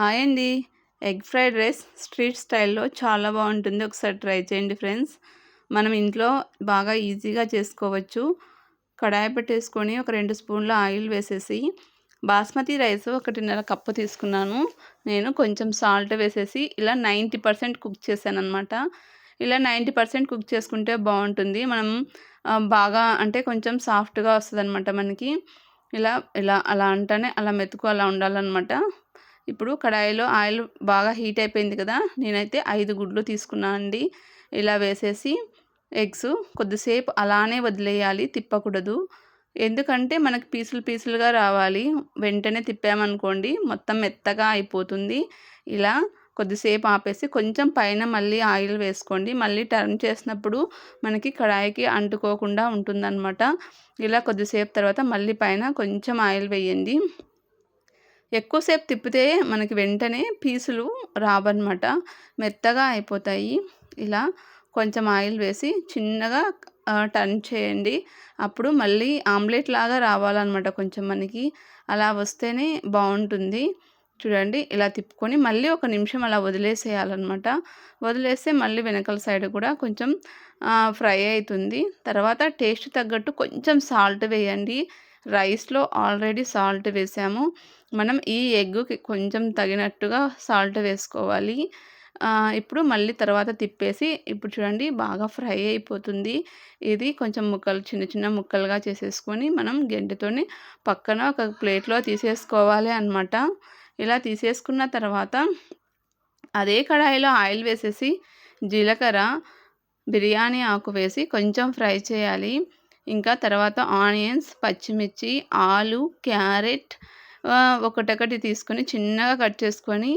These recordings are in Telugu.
హాయ్ అండి. ఎగ్ ఫ్రైడ్ రైస్ స్ట్రీట్ స్టైల్లో చాలా బాగుంటుంది. ఒకసారి ట్రై చేయండి ఫ్రెండ్స్. మనం ఇంట్లో బాగా ఈజీగా చేసుకోవచ్చు. కడాయి పెట్టేసుకొని ఒక రెండు స్పూన్ల ఆయిల్ వేసేసి బాస్మతి రైస్ ఒకటిన్నర కప్పు తీసుకున్నాను. నేను కొంచెం సాల్ట్ వేసేసి ఇలా నైంటీ పర్సెంట్ కుక్ చేశాను అనమాట ఇలా నైంటీ పర్సెంట్ కుక్ చేసుకుంటే బాగుంటుంది. మనం బాగా అంటే కొంచెం సాఫ్ట్గా వస్తుంది అనమాట మనకి. ఇలా ఇలా అలా అంటేనే అలా మెతుకు అలా ఉండాలన్నమాట. ఇప్పుడు కడాయిలో ఆయిల్ బాగా హీట్ అయిపోయింది కదా నేనైతే ఐదు గుడ్లు తీసుకున్నాను అండి. ఇలా వేసేసి ఎగ్స్ కొద్దిసేపు అలానే వదిలేయాలి తిప్పకూడదు. ఎందుకంటే మనకి పీసులు పీసులుగా రావాలి. వెంటనే తిప్పామనుకోండి మొత్తం మెత్తగా అయిపోతుంది. ఇలా కొద్దిసేపు ఆపేసి కొంచెం పైన మళ్ళీ ఆయిల్ వేసుకోండి. మళ్ళీ టర్న్ చేసినప్పుడు మనకి కడాయికి అంటుకోకుండా ఉంటుందన్నమాట. ఇలా కొద్దిసేపు తర్వాత మళ్ళీ పైన కొంచెం ఆయిల్ వేయండి. ఎక్కువసేపు తిప్పితే మనకి వెంటనే పీసులు రావన్నమాట. మెత్తగా అయిపోతాయి. ఇలా కొంచెం ఆయిల్ వేసి చిన్నగా టర్న్ చేయండి. అప్పుడు మళ్ళీ ఆమ్లెట్ లాగా రావాలన్నమాట కొంచెం మనకి. అలా వస్తేనే బాగుంటుంది. చూడండి ఇలా తిప్పుకొని మళ్ళీ ఒక నిమిషం అలా వదిలేసేయాలన్నమాట. వదిలేస్తే మళ్ళీ వెనకాల సైడ్ కూడా కొంచెం ఫ్రై అవుతుంది. తర్వాత టేస్ట్ తగ్గట్టు కొంచెం సాల్ట్ వేయండి. రైస్లో ఆల్రెడీ సాల్ట్ వేసాము. మనం ఈ ఎగ్గుకి కొంచెం తగినట్టుగా సాల్ట్ వేసుకోవాలి. ఇప్పుడు మళ్ళీ తర్వాత తిప్పేసి ఇప్పుడు చూడండి బాగా ఫ్రై అయిపోతుంది. ఇది కొంచెం ముక్కలు చిన్న చిన్న ముక్కలుగా చేసేసుకొని మనం గెంటితోని పక్కన ఒక ప్లేట్లో తీసేసుకోవాలి అనమాట ఇలా తీసేసుకున్న తర్వాత అదే కడాయిలో ఆయిల్ వేసేసి జీలకర్ర బిర్యానీ ఆకు వేసి కొంచెం ఫ్రై చేయాలి. ఇంకా తర్వాత ఆనియన్స్ పచ్చిమిర్చి ఆలు క్యారెట్ ఒకటొకటి తీసుకొని చిన్నగా కట్ చేసుకొని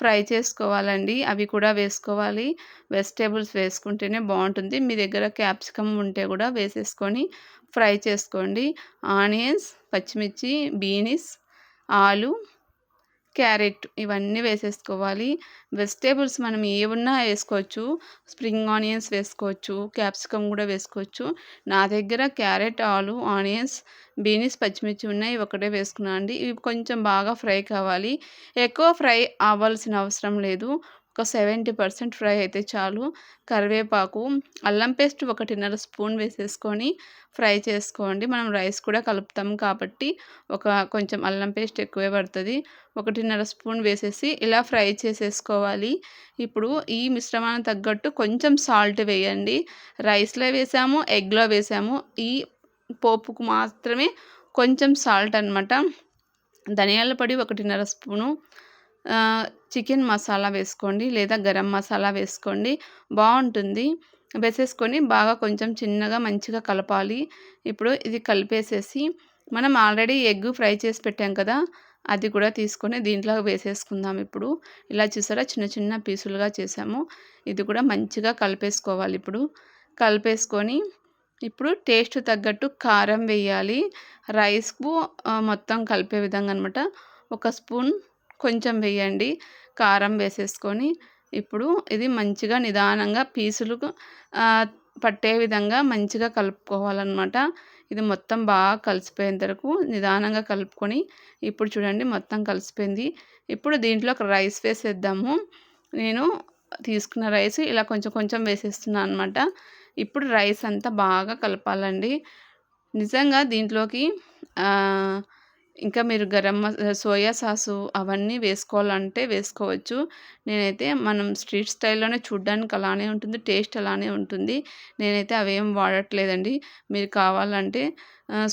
ఫ్రై చేసుకోవాలండి. అవి కూడా వేసుకోవాలి. వెజిటేబుల్స్ వేసుకుంటేనే బాగుంటుంది. మీ దగ్గర క్యాప్సికమ్ ఉంటే కూడా వేసేసుకొని ఫ్రై చేసుకోండి. ఆనియన్స్ పచ్చిమిర్చి బీనీస్ ఆలు క్యారెట్ ఇవన్నీ వేసేసుకోవాలి. వెజిటేబుల్స్ మనం ఏమున్నా వేసుకోవచ్చు. స్ప్రింగ్ ఆనియన్స్ వేసుకోవచ్చు. క్యాప్సికమ్ కూడా వేసుకోవచ్చు. నా దగ్గర క్యారెట్ ఆలు ఆనియన్స్ బీనీస్ పచ్చిమిర్చి ఉన్నాయి. ఒకటే వేసుకున్నాను అండి ఇవి కొంచెం బాగా ఫ్రై కావాలి. ఎక్కువ ఫ్రై అవ్వాల్సిన అవసరం లేదు. ఒక సెవెంటీ పర్సెంట్ ఫ్రై అయితే చాలు. కరివేపాకు అల్లం పేస్ట్ ఒకటిన్నర స్పూన్ వేసేసుకొని ఫ్రై చేసుకోండి. మనం రైస్ కూడా కలుపుతాం కాబట్టి ఒక కొంచెం అల్లం పేస్ట్ ఎక్కువే పడుతుంది. ఒకటిన్నర స్పూన్ వేసేసి ఇలా ఫ్రై చేసేసుకోవాలి. ఇప్పుడు ఈ మిశ్రమానికి తగ్గట్టు కొంచెం సాల్ట్ వేయండి. రైస్లో వేసాము ఎగ్లో వేసాము. ఈ పోపుకు మాత్రమే కొంచెం సాల్ట్ అనమాట ధనియాల పొడి ఒకటిన్నర స్పూను చికెన్ మసాలా వేసుకోండి లేదా గరం మసాలా వేసుకోండి. బాగుంటుంది వేసేసుకొని బాగా కొంచెం చిన్నగా మంచిగా కలపాలి. ఇప్పుడు ఇది కలిపేసేసి మనం ఆల్రెడీ ఎగ్ ఫ్రై చేసి పెట్టాం కదా అది కూడా తీసుకొని దీంట్లో వేసేసుకుందాం ఇప్పుడు. ఇలా చూసారా? చిన్న చిన్న పీసులుగా చేసాము. ఇది కూడా మంచిగా కలిపేసుకోవాలి ఇప్పుడు. కలిపేసుకొని ఇప్పుడు టేస్ట్ తగ్గట్టు కారం వేయాలి. రైస్కు మొత్తం కలిపే విధంగా అనమాట ఒక స్పూన్ కొంచెం వేయండి. కారం వేసేసుకొని ఇప్పుడు ఇది మంచిగా నిదానంగా పీసులు పట్టే విధంగా మంచిగా కలుపుకోవాలన్నమాట. ఇది మొత్తం బాగా కలిసిపోయేంత వరకు నిదానంగా కలుపుకొని ఇప్పుడు చూడండి మొత్తం కలిసిపోయింది. ఇప్పుడు దీంట్లో ఒక రైస్ వేసేద్దాము. నేను తీసుకున్న రైస్ ఇలా కొంచెం కొంచెం వేసేస్తున్నాను అనమాట ఇప్పుడు రైస్ అంతా బాగా కలపాలండి. నిజంగా దీంట్లోకి ఇంకా మీరు గరం సోయా సాసు అవన్నీ వేసుకోవాలంటే వేసుకోవచ్చు. నేనైతే మనం స్ట్రీట్ స్టైల్లోనే చూడ్డానికి అలానే ఉంటుంది టేస్ట్ అలానే ఉంటుంది. నేనైతే అవేం వాడట్లేదండి. మీరు కావాలంటే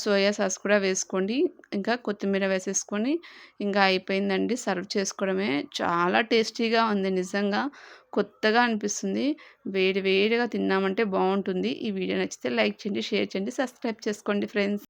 సోయా సాస్ కూడా వేసుకోండి. ఇంకా కొత్తిమీర వేసేసుకొని ఇంకా అయిపోయిందండి. సర్వ్ చేసుకోవడమే. చాలా టేస్టీగా ఉంది నిజంగా. కొత్తగా అనిపిస్తుంది. వేడి వేడిగా తిన్నామంటే బాగుంటుంది. ఈ వీడియో నచ్చితే లైక్ చేయండి షేర్ చేయండి సబ్స్క్రైబ్ చేసుకోండి ఫ్రెండ్స్.